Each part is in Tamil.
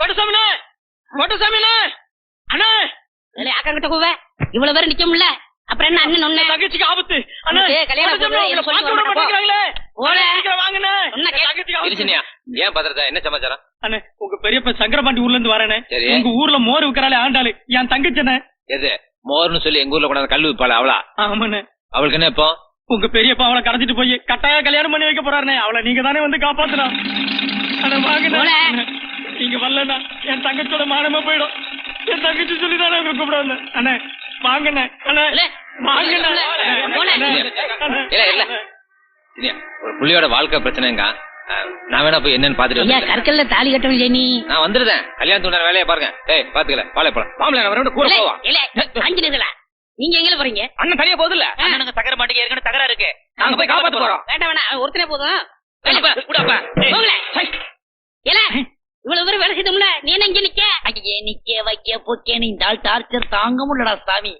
கொட்டசாமினே கொட்டசாமினே அண்ணே. அக்கங்கிட்ட கூவ. இவ்வளவு பேர் நிக்க முடியல. அப்புறம் என்ன அண்ணன் ஒண்ணு தங்கச்சிக்கு ஆபத்து. அண்ணே என்ன ஏன் சமாச்சாரம்? அண்ணே உங்க பெரியப்ப சங்கரபாண்டி ஊர்ல இருந்து வரேனே. சரி. உங்க ஊர்ல மோர் விக்கிறாளே ஆண்டாளு. என் தங்கச்சனே எது? மோர்னு சொல்லி எங்க ஊர்ல கொண்டாந்து கல் விப்பாள அவளா? ஆமாண்ணே. அவளுக்கு என்ன இப்போ? உங்க பெரியப்பா அவளை கடத்திட்டு போய் கட்டாய கல்யாணம் பண்ணி வைக்க போறாருனே அவளை நீங்க தானே வந்து காப்பாத்தணும். அண்ணே வாங்கண்ணே. போல. நீங்க வரலண்ணா. என் தங்கச்சோட மானமே போயிடும். என் தங்கச்சி சொல்லி தானே உங்க கூப்பிட வந்தேன் அண்ணே வாங்கண்ணே. அண்ணே ஒரு புள்ளியோட வாழ்க்கை பிரச்சனைங்க. நான் வேணா போய் என்னன்னு பாத்துட்டு. கற்கல்ல தாலி கட்டணும் ஜெனி நான் வந்துருதேன். கல்யாணத்துக்கு வேலையை பாருங்க. ஏய் பாத்துக்கல. நான் வரணும் கூட இல்ல, போவா. நீங்க எங்க போறீங்க? அண்ணன் தனியா போகுது இல்ல அண்ணனுக்கு மாட்டிக்கு ஏற்கனவே தகரா இருக்கு. நாங்க போய் காப்பாத்த போறோம். வேண்டாம் வேணாம் அவன் ஒருத்தனே போதும். இவ்வளவு பேர் வேலை செய்தோம்ல நீ என்ன இங்க நிக்க? ஐயே நிக்க வைக்க போக்கேன்னு இந்த ஆள் டார்ச்சர் தாங்க முடியலடா சாமி.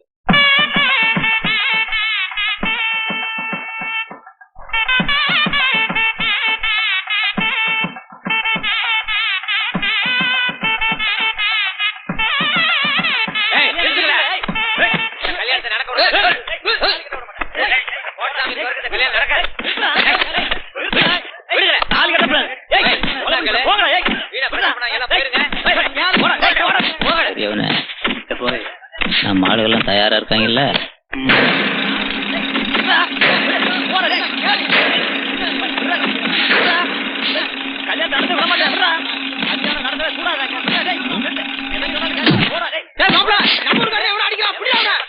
புடிடா அவனை.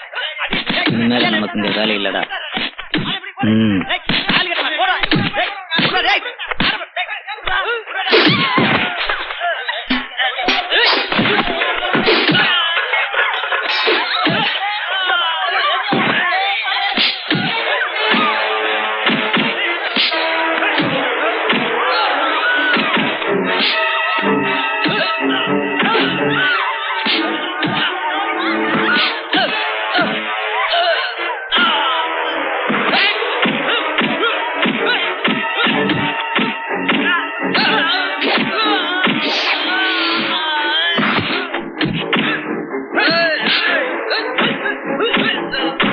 இனிமேல் நமக்கு இந்த வேலை இல்லடா. ம். Uh, uh, uh, uh.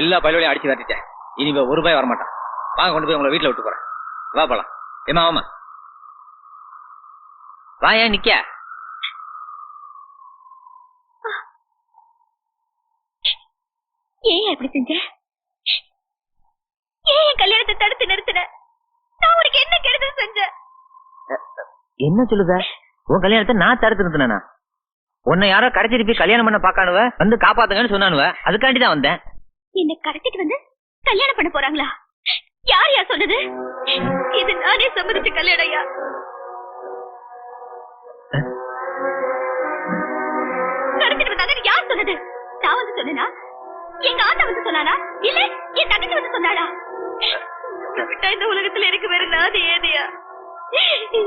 எல்லா பயிலோடையும் அடிச்சு விரட்டிட்டேன். இனிமே ஒரு ரூபாய் வரமாட்டான் வாங்க கொண்டு போய் உங்களை வீட்டுல விட்டு போறேன். வா போலாம். ஏமா ஆமா வா ஏன் நிக்க? ஏன் அப்படி செஞ்ச? ஏன் கல்யாணத்தை தடுத்து நிறுத்தின? நான் உனக்கு என்ன கெடுதல் செஞ்சேன் என்ன சொல்லுத? உன் கல்யாணத்தை நான் தடுத்து நிறுத்தினா உன்னை யாரோ கடைச்சிட்டு போய் கல்யாணம் பண்ண பாக்கானுவ வந்து காப்பாத்துங்கன்னு சொன்னானுவ? அதுக்காண்டி தான் வந்தேன். என்ன கடத்திட்டு வந்து கல்யாணம் பண்ண போறாங்களா? யார் யா சொன்னது? இது நானே சம்மதிச்ச கல்யாணம் யா? கடத்திட்டு வந்தாங்க யார் சொன்னது? நான் வந்து சொன்னா எங்க ஆத்தா வந்து சொன்னானா இல்ல என் தங்கச்சி வந்து சொன்னாளா? விட்டா இந்த உலகத்துல எனக்கு வேற நாதி ஏதையா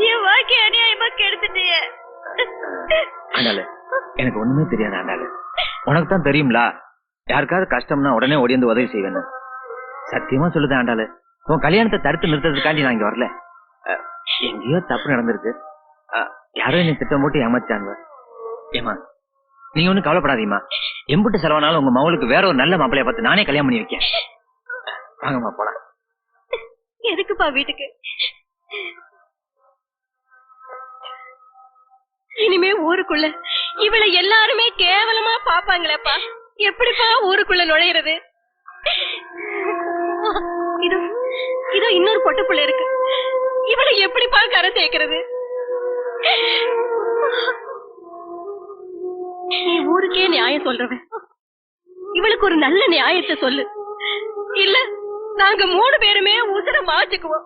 என் வாழ்க்கை அநியாயமா கெடுத்துட்டியே எனக்கு ஒண்ணுமே தெரியாது ஆண்டாளு உனக்கு தான் தெரியும்ல? யாருக்காவது கஷ்டம்னா உடனே ஓடிந்து உதவி செய்வேன் சத்தியமா சொல்லுது ஆண்டாளு உன் கல்யாணத்தை தடுத்து நிறுத்ததுக்காண்டி நான் இங்க வரல. எங்கேயோ தப்பு நடந்திருக்கு. யாரோ என்னை திட்டம் போட்டு ஏமாச்சாங்க ஏமா நீங்க ஒண்ணும் கவலைப்படாதீமா எம்புட்டு செலவானாலும் உங்க மகளுக்கு வேற ஒரு நல்ல மாப்பிளைய பார்த்து நானே கல்யாணம் பண்ணி வைக்கேன். வாங்கம்மா போலாம். எதுக்குப்பா வீட்டுக்கு? இனிமே ஊருக்குள்ள இவளை எல்லாருமே கேவலமா பாப்பாங்களேப்பா. எப்படிப்பா ஊருக்குள்ள நுழையிறது? இதோ இதோ இன்னொரு பொட்டு இருக்கு. இவளை எப்படிப்பா கரை சேர்க்கிறது நீ ஊருக்கே நியாயம் சொல்றவன் இவளுக்கு ஒரு நல்ல நியாயத்தை சொல்லு. இல்ல நாங்க மூணு பேருமே உசுர மாச்சுக்குவோம்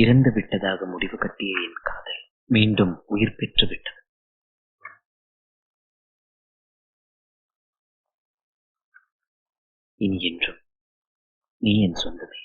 இறந்து விட்டதாக முடிவு கட்டிய என் காதல் மீண்டும் உயிர் பெற்று விட்டது. இனி என்றும் நீ என் சொந்தமே.